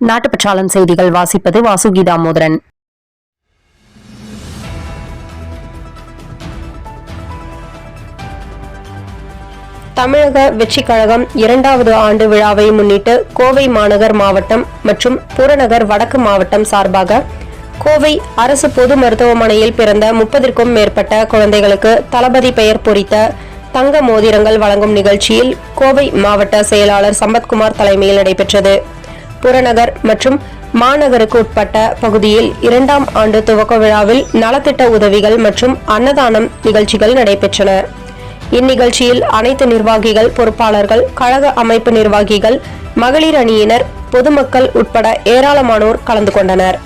நாட்டுப்பற்றாளன் செய்திகள் வாசிப்பது வாசுகி தாமோதரன் தமிழக வெற்றிக் கழகம் இரண்டாவது ஆண்டு விழாவை முன்னிட்டு கோவை மாநகர் மாவட்டம் மற்றும் புறநகர் வடக்கு மாவட்டம் சார்பாக கோவை அரசு பொது மருத்துவமனையில் பிறந்த முப்பதிற்கும் மேற்பட்ட குழந்தைகளுக்கு தளபதி பெயர் பொறித்த தங்க மோதிரங்கள் வழங்கும் நிகழ்ச்சியில் கோவை மாவட்ட செயலாளர் சம்பத்குமார் தலைமையில் நடைபெற்றது. புறநகர் மற்றும் மாநகருக்கு உட்பட்ட பகுதியில் இரண்டாம் ஆண்டு துவக்க விழாவில் நலத்திட்ட உதவிகள் மற்றும் அன்னதானம் நிகழ்ச்சிகள் நடைபெற்றன. இந்நிகழ்ச்சியில் அனைத்து நிர்வாகிகள் பொறுப்பாளர்கள் கழக அமைப்பு நிர்வாகிகள் மகளிர் அணியினர் பொதுமக்கள் உட்பட ஏராளமானோர் கலந்து கொண்டனர்.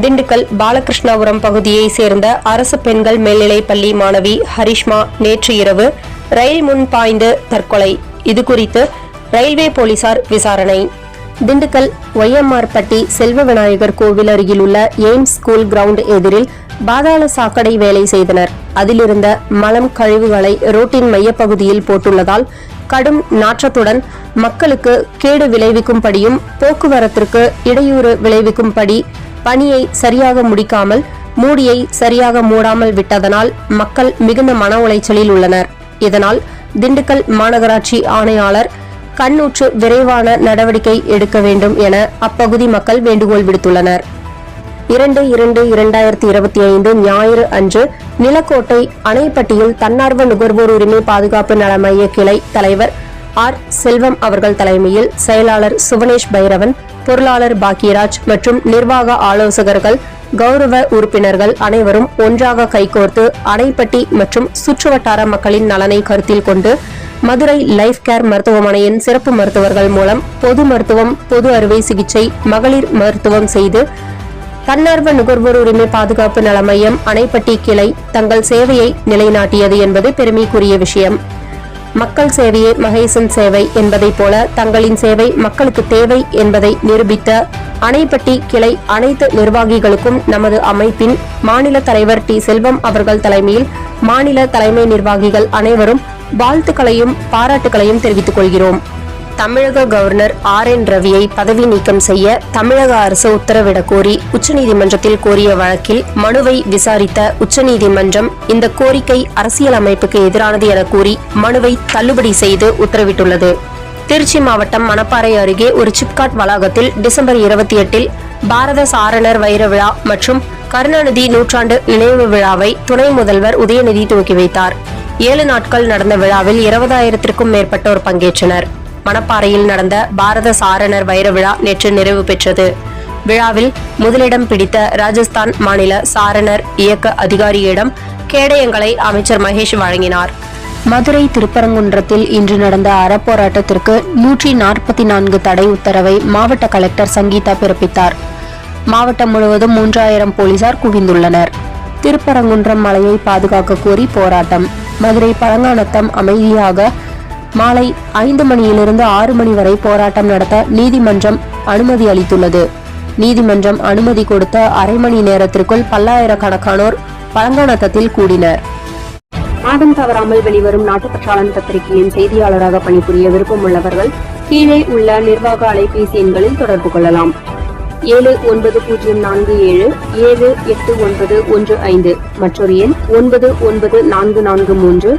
திண்டுக்கல் பாலகிருஷ்ணாபுரம் பகுதியை சேர்ந்த அரசு பெண்கள் மேல்நிலைப் பள்ளி மாணவி ஹரிஷ்மா நேற்று இரவு ரயில் முன் பாய்ந்து தற்கொலை. இதுகுறித்து ரயில்வே போலீசார் விசாரணை. திண்டுக்கல் ஒய்எம்ஆர்பட்டி செல்வ விநாயகர் கோவில் அருகில் உள்ள எய்ம்ஸ் ஸ்கூல் கிரவுண்ட் எதிரில் பாதாள சாக்கடை வேலை செய்தனர். அதிலிருந்த மலம் கழிவுகளை ரோட்டின் மையப்பகுதியில் போட்டுள்ளதால் கடும் நாற்றத்துடன் மக்களுக்கு கேடு விளைவிக்கும்படியும் போக்குவரத்திற்கு இடையூறு விளைவிக்கும்படி பணியை சரியாக முடிக்காமல் மூடியை சரியாக மூடாமல் விட்டதனால் மக்கள் மிகுந்த மன உளைச்சலில் உள்ளனர். இதனால் திண்டுக்கல் மாநகராட்சி ஆணையாளர் கண்ணூற்று விரைவான நடவடிக்கை எடுக்க வேண்டும் என அப்பகுதி மக்கள் வேண்டுகோள் விடுத்துள்ளனர். இரண்டு இரண்டு இரண்டாயிரத்தி இருபத்தி ஐந்து ஞாயிறு அன்று நிலக்கோட்டை அணைப்பட்டியில் தன்னார்வ நுகர்வோர் உரிமை பாதுகாப்பு நல மைய கிளை தலைவர் ஆர். செல்வம் அவர்கள் தலைமையில் செயலாளர் சுவனேஷ் பைரவன் பொருளாளர் பாக்கியராஜ் மற்றும் நிர்வாக ஆலோசகர்கள் கௌரவ உறுப்பினர்கள் அனைவரும் ஒன்றாக கைகோர்த்து அணைப்பட்டி மற்றும் சுற்றுவட்டார மக்களின் நலனை கருத்தில் கொண்டு மதுரை லைஃப் கேர் மருத்துவமனையின் சிறப்பு மருத்துவர்கள் மூலம் பொது மருத்துவம் பொது அறுவை சிகிச்சை மகளிர் மருத்துவம் செய்து தன்னார்வ நுகர்வோர் உரிமை பாதுகாப்பு நல மையம் அணைப்பட்டி கிளை தங்கள் சேவையை நிலைநாட்டியது என்பது பெருமைக்குரிய விஷயம். மக்கள் சேவையே மகேசன் சேவை என்பதைப் போல தங்களின் சேவை மக்களுக்கு தேவை என்பதை நிரூபித்த அணைப்பட்டி கிளை அனைத்து நிர்வாகிகளுக்கும் நமது அமைப்பின் மாநில தலைவர் டி. செல்வம் அவர்கள் தலைமையில் மாநில தலைமை நிர்வாகிகள் அனைவரும் வாழ்த்துக்களையும் பாராட்டுகளையும் தெரிவித்துக் கொள்கிறோம். தமிழக கவர்னர் ஆர் என் ரவியை பதவி நீக்கம் செய்ய தமிழக அரசு உத்தரவிடக் கோரி உச்சநீதிமன்றத்தில் கோரிய வழக்கில் மனுவை விசாரித்த உச்சநீதிமன்றம் இந்த கோரிக்கை அரசியல் அமைப்புக்கு எதிரானது என கூறி மனுவை தள்ளுபடி செய்து உத்தரவிட்டுள்ளது. திருச்சி மாவட்டம் மணப்பாறை அருகே ஒரு சிப்காட் வளாகத்தில் டிசம்பர் இருபத்தி எட்டில் பாரத சாரணர் வைர விழா மற்றும் கருணாநிதி நூற்றாண்டு நினைவு விழாவை துணை முதல்வர் உதயநிதி துவக்கி வைத்தார். ஏழு நாட்கள் நடந்த விழாவில் இருபதாயிரத்திற்கும் மேற்பட்டோர் பங்கேற்றனர். மணப்பாறையில் நடந்த பாரத சாரணர் வைர விழா நேற்று நிறைவு பெற்றது. விழாவில் முதலிடம் பிடித்த ராஜஸ்தான் மாநில சாரணர் இயக்க அதிகாரியிடம் கேடயங்களை அமைச்சர் மகேஷ் வழங்கினார். மதுரை திருப்பரங்குன்றத்தில் இன்று நடந்த அறப்போராட்டத்திற்கு நூற்றி நாற்பத்தி நான்கு தடை உத்தரவை மாவட்ட கலெக்டர் சங்கீதா பிறப்பித்தார். மாவட்டம் முழுவதும் மூன்றாயிரம் போலீசார் குவிந்துள்ளனர். திருப்பரங்குன்றம் மலையை பாதுகாக்க கோரி போராட்டம். மதுரை பழங்கானத்தம் அமைதியாக மாலை ஐந்து மணியிலிருந்து ஆறு மணி வரை போராட்டம் நடத்த நீதிமன்றம் அனுமதி அளித்துள்ளது. நீதிமன்றம் அனுமதி கொடுத்த அரை மணி நேரத்திற்குள் பல்லாயிரக்கணக்கானோர் பழங்கானத்தத்தில் கூடினர். மாதம் தவறாமல் வெளிவரும் நாட்டுப்பற்றாளன் பத்திரிகையின் செய்தியாளராக பணிபுரிய விருப்பம் உள்ளவர்கள் கீழே உள்ள நிர்வாக அலைபேசி எண்களில் தொடர்பு கொள்ளலாம். ஏழு ஒன்பது பூஜ்ஜியம் நான்கு ஏழு ஏழு எட்டு ஒன்பது ஒன்று ஐந்து மற்றொரு எண் ஒன்பது ஒன்பது நான்கு நான்கு மூன்று